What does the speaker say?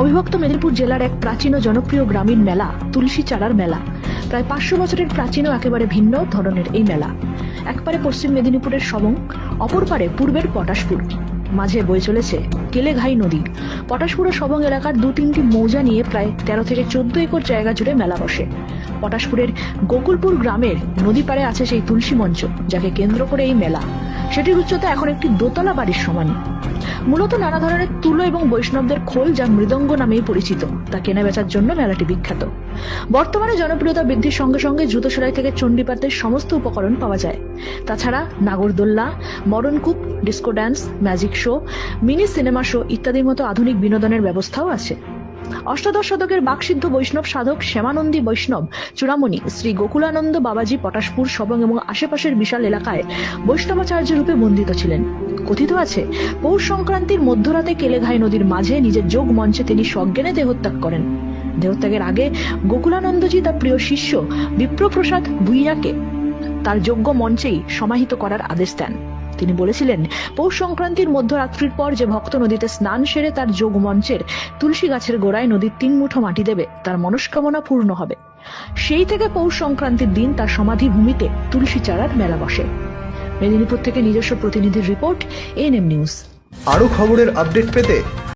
অবিভক্ত মেদিনীপুর জেলার এক প্রাচীন জনপ্রিয় গ্রামীণ মেলা, তুলসী চারার মেলা। প্রায় পাঁচশো বছরের প্রাচীন একেবারে ভিন্ন ধরনের এই মেলা। একপারে পশ্চিম মেদিনীপুরের সবং অপর পারে পূর্বের পটাশপুর। মাঝে বয়ে চলেছে কেলেঘাই নদী। পটাশপুর ও সবং এলাকার দু তিনটি মৌজা নিয়ে প্রায় তেরো থেকে চোদ্দ একর জায়গা জুড়ে মেলা বসে। পটাশপুরের গোকুলপুর গ্রামের নদী পাড়ে আছে সেই তুলসী মঞ্চ, যাকে কেন্দ্র করে এই মেলা। সেটির উচ্চতা এখন একটি দোতলা বাড়ির সমান। মূলত নানা ধরনের তুলো এবং বৈষ্ণবদের খোল যা মৃদঙ্গ নামেই পরিচিত, তা কেনা বেচার জন্য মেলাটি বিখ্যাত। বর্তমানে জনপ্রিয়তা বৃদ্ধির সঙ্গে সঙ্গে জুতো সেলাই থেকে চণ্ডীপাতের সমস্ত উপকরণ পাওয়া যায়। তাছাড়া নাগরদোল্লা, মরণকূপ, disco dance magic show, mini cinema show ইত্যাদির মতো আধুনিক বিনোদনের ব্যবস্থাও আছে। অষ্টাদশ শতকের বাকসিদ্ধ বৈষ্ণব সাধক শ্যামানন্দী বৈষ্ণব, চূড়ামণি শ্রী গোকুলানন্দ বাবাজি পটাশপুর সবং এবং আশেপাশের বিশাল এলাকায় বৈষ্ণবাচার্য রূপে বন্দিত ছিলেন। কথিত আছে, পৌষ সংক্রান্তির মধ্যরাতে কেলেঘাই নদীর মাঝে নিজের যোগ মঞ্চে তিনি সজ্ঞানে দেহত্যাগ করেন। দেহত্যাগের আগে গোকুলানন্দজি তার প্রিয় শিষ্য বিপ্রপ্রসাদ ভুইয়াকে তার যোগ্য মঞ্চেই সমাহিত করার আদেশ দেন। তিনি বলেছিলেন, পৌষ সংক্রান্তির মধ্যরাত্রির পর যে ভক্ত নদীতে স্নান সেরে তার যোগ মঞ্চের তুলসী গাছের গোড়ায় নদীর তিন মুঠো মাটি দেবে, তার মনস্কামনা পূর্ণ হবে। সেই থেকে পৌষ সংক্রান্তির দিন তার সমাধি ভূমিতে তুলসী চারার মেলা বসে। মেদিনীপুর থেকে নিজস্ব প্রতিনিধির রিপোর্ট এএনএম নিউজ। আরও খবরের আপডেট পেতে